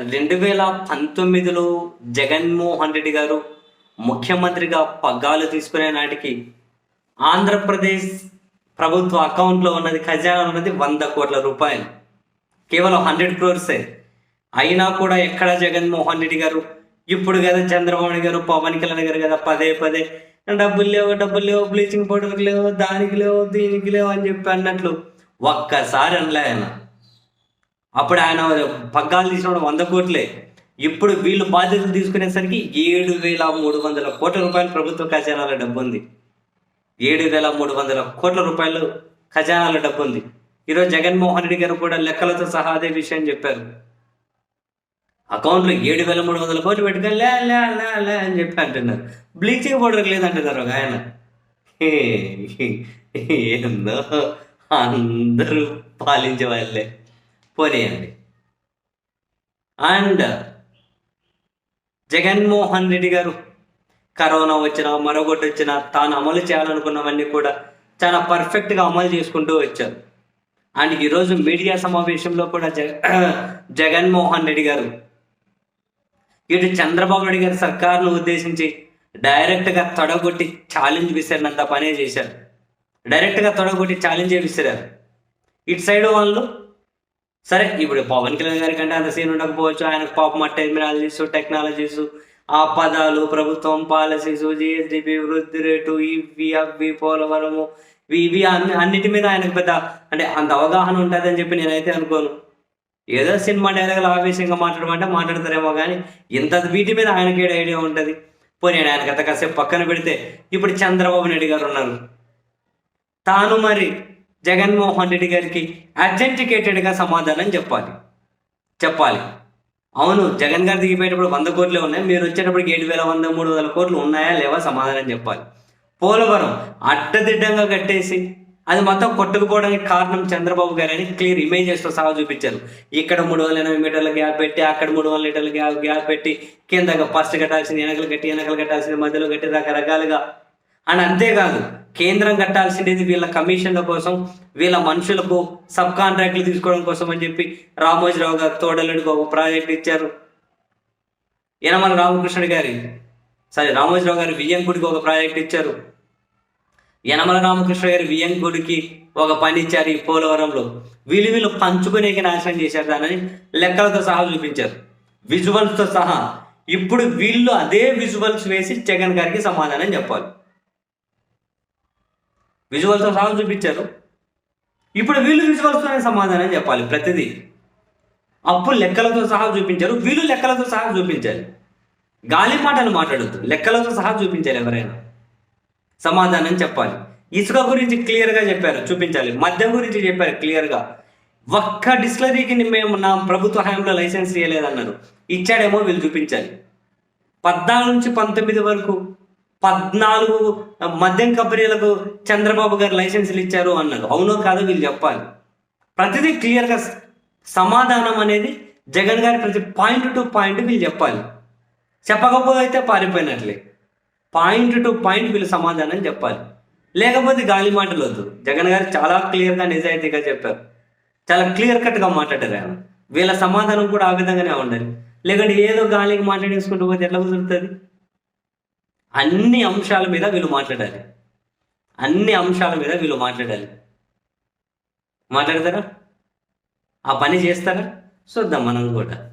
రెండు వేల పంతొమ్మిదిలో జగన్మోహన్ రెడ్డి గారు ముఖ్యమంత్రిగా పగ్గాలు తీసుకునే నాటికి ఆంధ్రప్రదేశ్ ప్రభుత్వ అకౌంట్లో ఉన్నది ఖజానా ఉన్నది వంద కోట్ల రూపాయలు. కేవలం హండ్రెడ్ క్రోర్సే. అయినా కూడా ఎక్కడ జగన్మోహన్ రెడ్డి గారు? ఇప్పుడు కదా చంద్రబాబు నాయుడు గారు పవన్ కళ్యాణ్ గారు కదా పదే పదే డబ్బులు లేవు డబ్బులు లేవు బ్లీచింగ్ పౌడర్కి లేవు దానికి లేవు దీనికి లేవు అని చెప్పి అన్నట్లు ఒక్కసారి అనలే ఆయన. అప్పుడు ఆయన పగ్గాలు తీసినప్పుడు వంద కోట్లే. ఇప్పుడు వీళ్ళు బాధ్యతలు తీసుకునేసరికి ఏడు వేల మూడు వందల కోట్ల రూపాయలు ప్రభుత్వ ఖజానాల డబ్బు ఉంది ఏడు వేల మూడు వందల కోట్ల రూపాయలు ఖజానాల డబ్బు ఉంది ఈరోజు జగన్మోహన్ రెడ్డి గారు కూడా లెక్కలతో సహా అదే విషయం చెప్పారు. అకౌంట్లో ఏడు వేల మూడు వందల కోట్లు పెట్టుకొని లే లే లే లే అని చెప్పి అంటున్నారు. బ్లీచింగ్ పౌడర్ లేదంటున్నారు ఒక ఆయన. ఏందో అందరూ పాలించే వాళ్ళే. పోనీయండి అండ్ జగన్మోహన్ రెడ్డి గారు కరోనా వచ్చిన మరొకటి వచ్చిన తాను అమలు చేయాలనుకున్నవన్నీ కూడా చాలా పర్ఫెక్ట్గా అమలు చేసుకుంటూ వచ్చారు. అండ్ ఈరోజు మీడియా సమావేశంలో కూడా జగ జగన్మోహన్ రెడ్డి గారు ఇటు చంద్రబాబు నాయుడు గారి సర్కారును ఉద్దేశించి డైరెక్ట్గా తొడగొట్టి ఛాలెంజ్ విసిరినంత పనే చేశారు. డైరెక్ట్గా తొడగొట్టి ఛాలెంజ్ విసిరారు. ఇటు సైడ్ వాళ్ళు సరే ఇప్పుడు పవన్ కళ్యాణ్ గారి కంటే అంత సీన్ ఉండకపోవచ్చు. ఆయన పాపం టెక్నాలజీస్ టెక్నాలజీస్ ఆ పదాలు ప్రభుత్వం పాలసీస్ జిఎస్డిపి వృద్ధి రేటు ఇవి అవి పోలవరము ఇవి ఇవి అన్ని అన్నిటి మీద ఆయనకు పెద్ద అంటే అంత అవగాహన ఉంటుందని చెప్పి నేనైతే అనుకోను. ఏదో సినిమా డైలాగులు ఆవేశంగా మాట్లాడమంటే మాట్లాడతారేమో కానీ ఇంత వీటి మీద ఆయనకి ఐడియా ఉంటుంది? పోనీ ఆయన గత కాసేపు పక్కన పెడితే ఇప్పుడు చంద్రబాబు నాయుడు గారు ఉన్నారు. తాను మరి జగన్మోహన్ రెడ్డి గారికి అర్జెంటికేటెడ్గా సమాధానం చెప్పాలి. చెప్పాలి. అవును జగన్ గారు దిగిపోయేటప్పుడు వంద కోట్లే ఉన్నాయి. మీరు వచ్చేటప్పటికి ఏడు వేల వంద మూడు వందల కోట్లు ఉన్నాయా లేవా సమాధానం చెప్పాలి. పోలవరం అడ్డదిడ్డంగా కట్టేసి అది మొత్తం కొట్టుకుపోవడానికి కారణం చంద్రబాబు గారు అని క్లియర్ ఇమేజెస్తో సహా చూపించారు. ఇక్కడ మూడు వందల ఎనభై మీటర్ల గ్యాప్ పెట్టి అక్కడ మూడు వందల మీటర్ల గ్యాప్ గ్యాప్ పెట్టి కింద ఫస్ట్ కట్టాల్సింది వెనకలు కట్టి వెనకలు కట్టాల్సింది మధ్యలో కట్టి రకరకాలుగా అండ్ అంతేకాదు కేంద్రం కట్టాల్సింది వీళ్ళ కమిషన్ల కోసం వీళ్ళ మనుషులకు సబ్ కాంట్రాక్ట్లు తీసుకోవడం కోసం అని చెప్పి రామోజీరావు గారు తోడలుడికి ఒక ప్రాజెక్ట్ ఇచ్చారు. యనమల రామకృష్ణుడి గారి. సారీ రామోజీరావు గారి వియ్యంకుడికి ఒక ప్రాజెక్ట్ ఇచ్చారు. యనమల రామకృష్ణ గారి వియ్యంకుడికి ఒక పని ఇచ్చారు ఈ పోలవరంలో. వీళ్ళు వీళ్ళు పంచుకునేకి నాశనం చేశారు దానని లెక్కలతో సహా చూపించారు. విజువల్స్తో సహా. ఇప్పుడు వీళ్ళు అదే విజువల్స్ వేసి జగన్ గారికి సమాధానం చెప్పాలి. విజువల్తో సహా చూపించారు. ఇప్పుడు వీళ్ళు విజువల్స్తోనే సమాధానం చెప్పాలి ప్రతిదీ. అప్పుడు లెక్కలతో సహా చూపించారు వీళ్ళు లెక్కలతో సహా చూపించాలి. గాలి మాటలు మాట్లాడద్దు లెక్కలతో సహా చూపించాలి ఎవరైనా. సమాధానం చెప్పాలి. ఇసుక గురించి క్లియర్గా చెప్పారు చూపించాలి. మద్యం గురించి చెప్పారు క్లియర్గా ఒక్క డిస్లరీకి మేము నా ప్రభుత్వ హయాంలో లైసెన్స్ ఇవ్వలేదన్నారు ఇచ్చాడేమో వీళ్ళు చూపించాలి. పద్నాలుగు నుంచి పంతొమ్మిది వరకు పద్నాలుగు మద్యం కంపెనీలకు చంద్రబాబు గారు లైసెన్సులు ఇచ్చారు అన్నారు అవునో కాదో వీళ్ళు చెప్పాలి. ప్రతిదీ క్లియర్గా సమాధానం అనేది జగన్ గారి ప్రతి పాయింట్ టు పాయింట్ వీళ్ళు చెప్పాలి. చెప్పకపోతే అయితే పారిపోయినట్లే. పాయింట్ టు పాయింట్ వీళ్ళు సమాధానం చెప్పాలి. లేకపోతే గాలి మాటలు వద్దు. జగన్ గారు చాలా క్లియర్గా నిజాయితీగా చెప్పారు. చాలా క్లియర్ కట్గా మాట్లాడారు ఆయన. వీళ్ళ సమాధానం కూడా ఆ విధంగానే ఉండాలి. లేకుంటే ఏదో గాలికి మాట్లాడేసుకుంటూ పోతే ఎట్లా కుదురుతుంది? అన్ని అంశాల మీద వీళ్ళు మాట్లాడాలి. అన్ని అంశాల మీద వీళ్ళు మాట్లాడాలి. మాట్లాడతారా? ఆ పని చేస్తారా? చూద్దాం మనం కూడా.